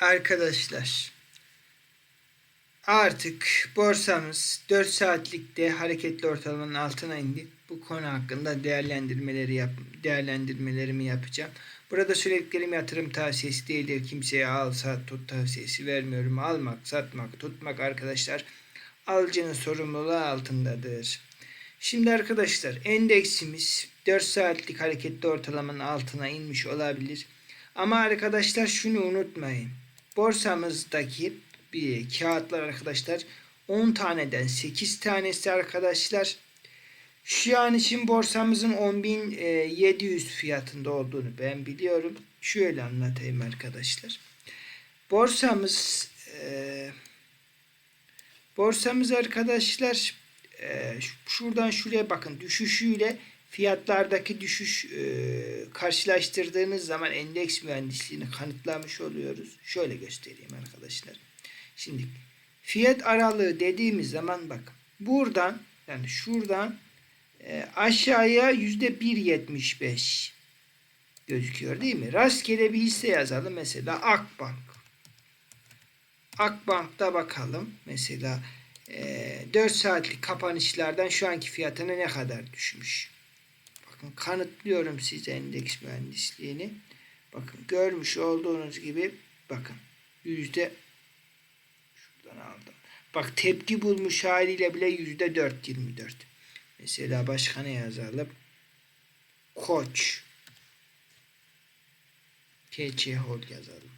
Arkadaşlar artık borsamız 4 saatlikte hareketli ortalamanın altına indi. Bu konu hakkında değerlendirmeleri yap değerlendirmelerimi yapacağım. Burada söylediklerim yatırım tavsiyesi değildir. Kimseye al sat tut tavsiyesi vermiyorum. Almak, satmak, tutmak arkadaşlar alıcının sorumluluğu altındadır. Şimdi arkadaşlar endeksimiz 4 saatlik hareketli ortalamanın altına inmiş olabilir. Ama arkadaşlar şunu unutmayın. Borsamızdaki bir kağıtlar arkadaşlar 10 taneden 8 tanesi arkadaşlar şu an için borsamızın 10.700 fiyatında olduğunu ben biliyorum. Şöyle anlatayım arkadaşlar. Borsamız e, borsamız arkadaşlar e, şuradan şuraya bakın düşüşüyle fiyatlardaki düşüş e, karşılaştırdığınız zaman endeks mühendisliğini kanıtlamış oluyoruz. Şöyle göstereyim arkadaşlar. Şimdi fiyat aralığı dediğimiz zaman bak buradan yani şuradan e, aşağıya yüzde bir yetmiş beş gözüküyor değil mi? Rastgele bir hisse yazalım. Mesela Akbank. Akbank'ta bakalım. Mesela e, 4 saatlik kapanışlardan şu anki fiyatına ne kadar düşmüş. Bakın kanıtlıyorum size endeks mühendisliğini. Bakın görmüş olduğunuz gibi bakın yüzde şuradan aldım. Bak tepki bulmuş haliyle bile yüzde dört yirmi dört. Mesela başka ne yazalım? Koç. KC Hold yazalım.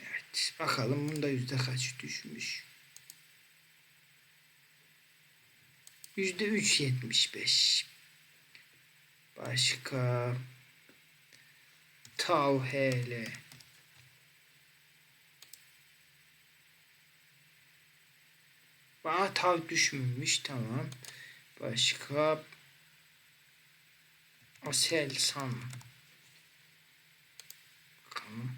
Evet. Bakalım bunda yüzde kaç düşmüş. Yüzde üç yetmiş beş. Başka. Tav HL. Bana tav düşmemiş. Tamam. Başka. Aselsan. Bakalım.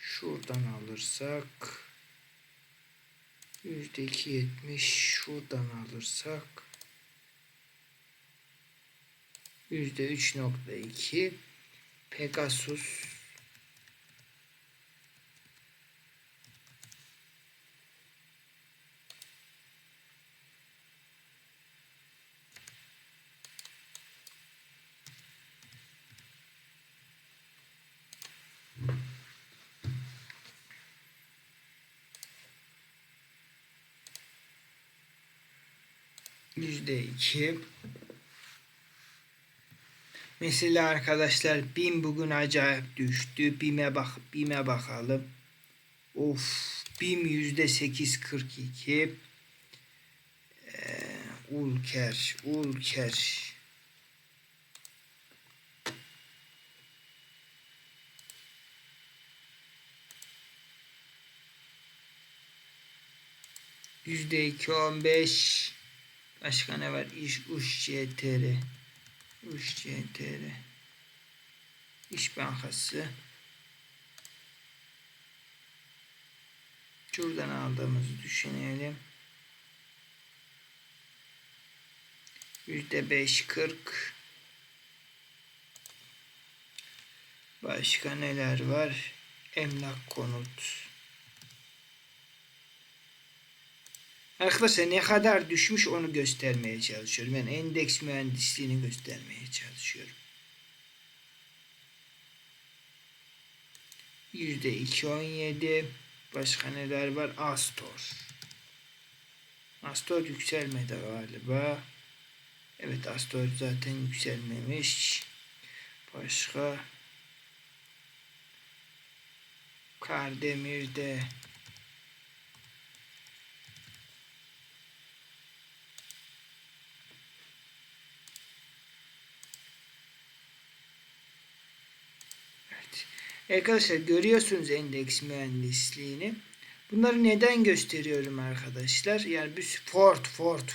Şuradan alırsak yüzde iki yetmiş şuradan alırsak yüzde üç nokta iki Pegasus yüzde iki. Mesela arkadaşlar BİM bugün acayip düştü. BİM'e bak BİM'e bakalım. Of BİM yüzde sekiz kırk iki. Ee, Ulker Ulker yüzde iki on beş Başka ne var? İş Uş CTR. İş Bankası. Şuradan aldığımızı düşünelim. Yüzde beş kırk. Başka neler var? Emlak konut. Arkadaşlar ne kadar düşmüş onu göstermeye çalışıyorum. Yani endeks mühendisliğini göstermeye çalışıyorum. Yüzde iki on yedi. Başka neler var? Astor. Astor yükselmedi galiba. Evet Astor zaten yükselmemiş. Başka Kardemir'de Arkadaşlar görüyorsunuz endeks mühendisliğini. Bunları neden gösteriyorum arkadaşlar? Yani bir Ford, Ford.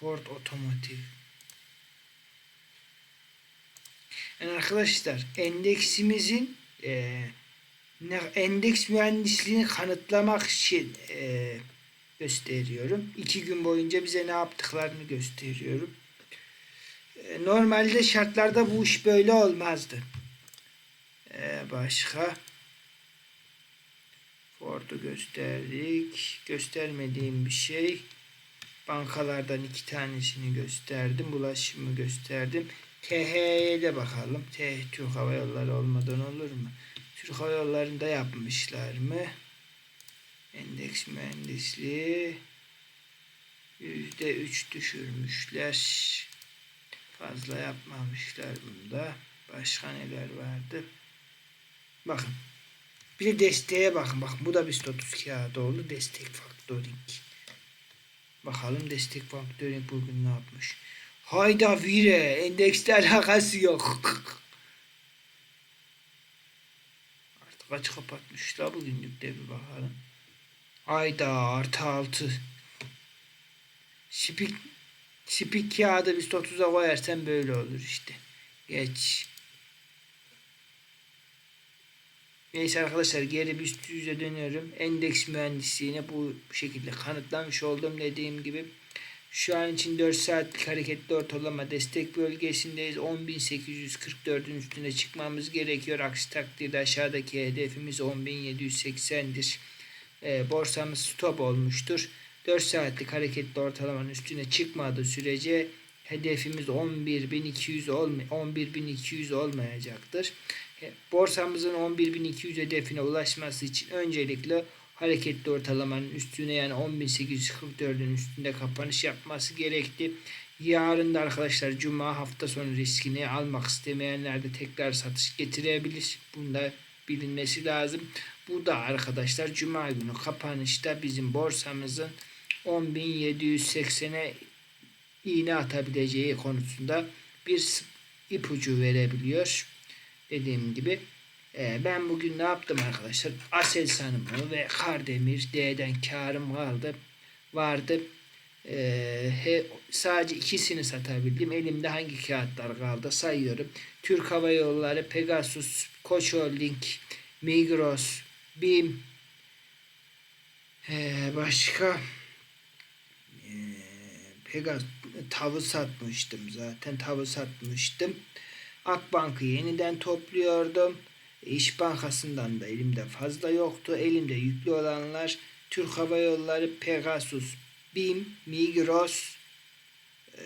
Ford Otomotiv. Yani arkadaşlar endeksimizin e, endeks mühendisliğini kanıtlamak için e, gösteriyorum. İki gün boyunca bize ne yaptıklarını gösteriyorum. Ee, Normalde şartlarda bu iş böyle olmazdı. Ee, başka Ford'u gösterdik. Göstermediğim bir şey. Bankalardan iki tanesini gösterdim. Bulaşımı gösterdim. TH'ye de bakalım. TH Türk Hava Yolları olmadan olur mu? Türk Hava Yolları'nda yapmışlar mı? Endeks mühendisliği yüzde üç düşürmüşler. Fazla yapmamışlar bunda. Başka neler vardı? Bakın. Bir de desteğe bakın. Bakın bu da bir 30 kağıdı oldu. Destek factoring. Bakalım destek factoring bugün ne yapmış? Hayda vire. Endeksle alakası yok. Artık kaç kapatmışlar bugünlük de bir bakalım. Hayda artı altı. Spik Spik kağıdı biz 30'a koyarsan böyle olur işte. Geç. Neyse arkadaşlar geri bir üst yüze dönüyorum. Endeks mühendisliğine bu şekilde kanıtlamış oldum dediğim gibi. Şu an için 4 saatlik hareketli ortalama destek bölgesindeyiz. 10.844'ün üstüne çıkmamız gerekiyor. Aksi takdirde aşağıdaki hedefimiz 10.780'dir. E, borsamız stop olmuştur. 4 saatlik hareketli ortalamanın üstüne çıkmadığı sürece hedefimiz 11.200 olma 11.200 olmayacaktır. E, Borsamızın 11.200 hedefine ulaşması için öncelikle hareketli ortalamanın üstüne yani 10.844'ün üstünde kapanış yapması gerekti. Yarın da arkadaşlar cuma hafta sonu riskini almak istemeyenler de tekrar satış getirebilir. Bunda bilinmesi lazım. Bu da arkadaşlar cuma günü kapanışta bizim borsamızın 10.780'e iğne atabileceği konusunda bir ipucu verebiliyor. Dediğim gibi e, ben bugün ne yaptım arkadaşlar? Aselsan'ımı ve Kardemir D'den karım kaldı. Vardı. E, sadece ikisini satabildim. Elimde hangi kağıtlar kaldı sayıyorum. Türk Hava Yolları, Pegasus, Koç Holding, Migros, BİM, e, başka Pegasus tavı satmıştım zaten. Tavı satmıştım. Akbank'ı yeniden topluyordum. İş Bankası'ndan da elimde fazla yoktu. Elimde yüklü olanlar Türk Hava Yolları, Pegasus, BİM, Migros, ee,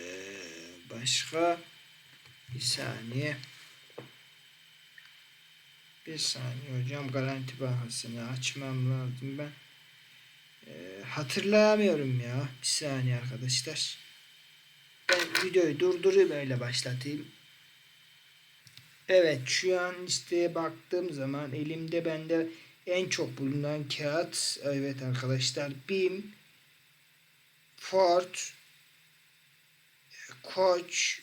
başka bir saniye. Bir saniye hocam Garanti Bankası'nı açmam lazım ben. Ee, hatırlayamıyorum ya. Bir saniye arkadaşlar. Ben videoyu durdurayım öyle başlatayım. Evet şu an listeye baktığım zaman elimde bende en çok bulunan kağıt evet arkadaşlar BİM, Ford, Koç,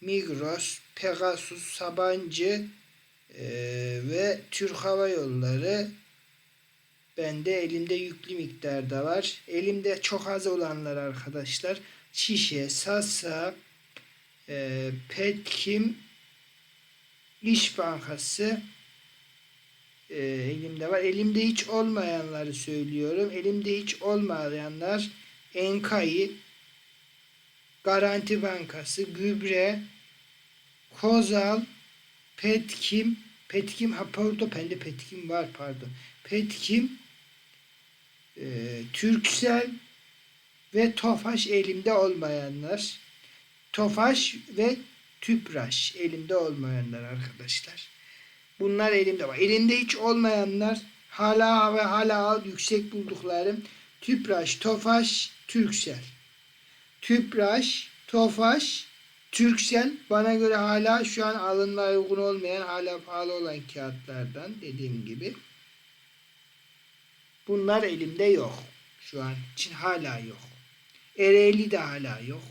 Migros, Pegasus, Sabancı e, ve Türk Hava Yolları bende elimde yüklü miktarda var. Elimde çok az olanlar arkadaşlar. Şişe, Sasa, e, Petkim, İş Bankası e, elimde var. Elimde hiç olmayanları söylüyorum. Elimde hiç olmayanlar Enkai, Garanti Bankası, Gübre, Kozal, Petkim, Petkim, ha pardon bende Petkim var pardon. Petkim, e, Türksel ve Tofaş elimde olmayanlar. Tofaş ve Tüpraş elimde olmayanlar arkadaşlar. Bunlar elimde var. Elimde hiç olmayanlar hala ve hala yüksek bulduklarım Tüpraş, Tofaş, Türksel. Tüpraş, Tofaş, Türksel bana göre hala şu an alınmaya uygun olmayan hala pahalı olan kağıtlardan dediğim gibi. Bunlar elimde yok. Şu an için hala yok. Ereğli de hala yok.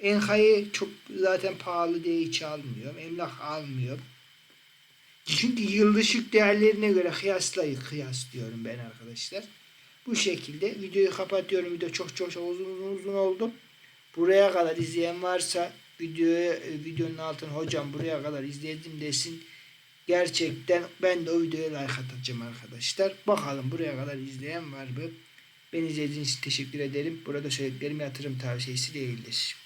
Enka'yı çok zaten pahalı diye hiç almıyorum. Emlak almıyorum. Çünkü yıldışık değerlerine göre kıyaslayıp kıyaslıyorum ben arkadaşlar. Bu şekilde videoyu kapatıyorum. Video çok çok çok uzun uzun, oldu. Buraya kadar izleyen varsa videoyu videonun altına hocam buraya kadar izledim desin. Gerçekten ben de o videoya like atacağım arkadaşlar. Bakalım buraya kadar izleyen var mı? Beni izlediğiniz için teşekkür ederim. Burada söylediklerim yatırım tavsiyesi değildir.